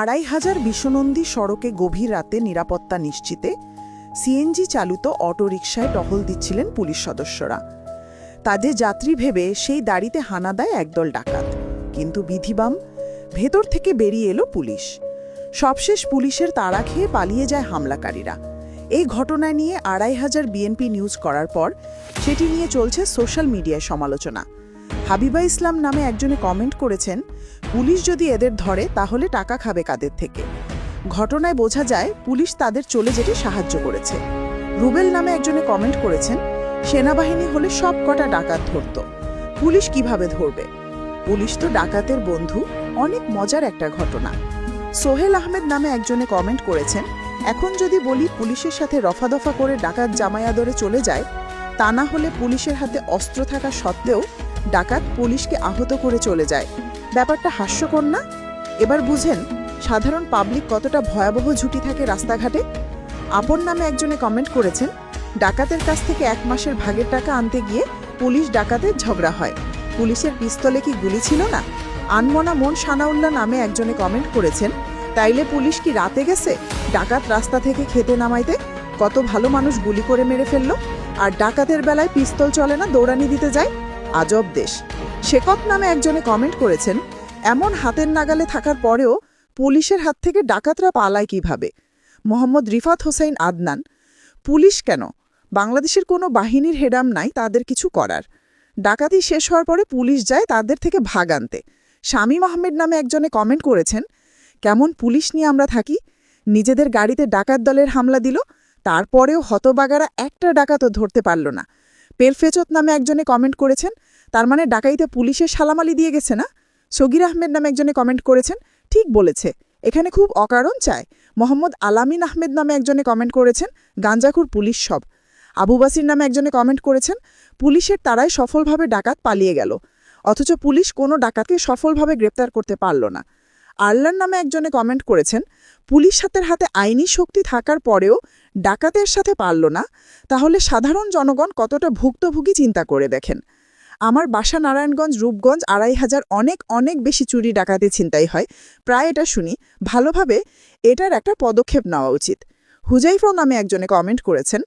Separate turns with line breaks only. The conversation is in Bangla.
আড়াই হাজার বিশ্বনন্দী সড়কে গভীর রাতে নিরাপত্তা নিশ্চিতে সিএনজি চালিত অটোরিকশায় টহল দিচ্ছিলেন পুলিশ সদস্যরা। তাদের যাত্রী ভেবে সেই দাড়িতে হানা দেয় একদল ডাকাত। কিন্তু বিধিবাম ভেতর থেকে বেরিয়ে এলো পুলিশ। সবশেষ পুলিশের তাড়া খেয়ে পালিয়ে যায় হামলাকারীরা। এই ঘটনা নিয়ে আড়াই হাজার বিএনপি নিউজ করার পর সেটি নিয়ে চলছে সোশ্যাল মিডিয়ায় সমালোচনা। হাবিবা ইসলাম নামে একজনে কমেন্ট করেছেন, পুলিশ যদি এদের ধরে, তাহলে টাকা খাবে কাদের থেকে? ঘটনায় বোঝা যায়, পুলিশ তাদের চলে যেতে সাহায্য করেছে। রুবেল নামে একজনে কমেন্ট করেছেন, সেনাবাহিনী হলে সব কটা ডাকাত ধরত। পুলিশ কীভাবে ধরবে? পুলিশ তো ডাকাতের বন্ধু, অনেক মজার একটা ঘটনা। সোহেল আহমেদ নামে একজনে কমেন্ট করেছেন, এখন যদি বলি পুলিশের সাথে রফাদফা করে ডাকাত জামায়াদরে চলে যায়, তা না হলে পুলিশের হাতে অস্ত্র থাকা সত্ত্বেও ডাকাত পুলিশকে আহত করে চলে যায়। ব্যাপারটা হাস্যকর না? এবার বুঝেন, সাধারণ পাবলিক কতটা ভয়াবহ ঝুঁকি থাকে রাস্তাঘাটে? আপন নামে একজনে কমেন্ট করেছেন, ডাকাতের কাছ থেকে এক মাসের ভাগের টাকা আনতে গিয়ে পুলিশ ডাকাতের ঝগড়া হয়। পুলিশের পিস্তলে কি গুলি ছিল না? আনমনা মন সানাউল্লাহ নামে একজনে কমেন্ট করেছেন, তাইলে পুলিশ কি রাতে গেছে? ডাকাত রাস্তা থেকে খেতে নামাইতে কত ভালো মানুষ গুলি করে মেরে ফেলল? আর ডাকাতের বেলায় পিস্তল চলে না দৌড়ানি দিতে যায়? আজব দেশ। শেকত নামে একজনে কমেন্ট করেছেন, এমন হাতের নাগালে থাকার পরেও পুলিশের হাত থেকে ডাকাতরা পালায় কীভাবে? মোহাম্মদ রিফাত হোসেন আদনান, পুলিশ কেন? বাংলাদেশের কোনো বাহিনীর হেডাম নাই, তাদের কিছু করার। ডাকাতি শেষ হওয়ার পরে পুলিশ যায় তাদের থেকে ভাগ আনতে। শামীম আহমেদ নামে একজনে কমেন্ট করেছেন, কেমন পুলিশ নিয়ে আমরা থাকি? নিজেদের গাড়িতে ডাকাত দলের হামলা দিল, তারপরেও হতবাগারা একটা ডাকাতও ধরতে পারল না। পেরফেচত নামে একজনে কমেন্ট করেছেন। তার মানে ডাকাইতে পুলিশের সালামালি দিয়ে গেছে না? সগির আহমেদ নামে একজনে কমেন্ট করেছেন। ঠিক বলেছে। এখানে খুব অকারণ চায়। মোহাম্মদ আলামিন আহমেদ নামে একজনে কমেন্ট করেছেন। গাঞ্জাখুর পুলিশ সব। আবু বাসির নামে একজনে কমেন্ট করেছেন। পুলিশের তারাই সফলভাবে ডাকাত পালিয়ে গেল। অথচ পুলিশ কোনো ডাকাতকে সফলভাবে গ্রেপ্তার করতে পারল না। আল্লার নামে একজনে কমেন্ট করেছেন, পুলিশ হাতের হাতে আইনি শক্তি থাকার পরেও ডাকাতের সাথে পারল না, তাহলে সাধারণ জনগণ কতটা ভুক্তভোগী চিন্তা করে দেখেন? আমার বাসা নারায়ণগঞ্জ, রূপগঞ্জ, আড়াই হাজার অনেক অনেক বেশি চুরি ডাকাতি ছিনতাই হয়। প্রায় এটা শুনি। ভালোভাবে এটার একটা পদক্ষেপ নেওয়া উচিত। হুজাইফাও নামে একজনে কমেন্ট করেছেন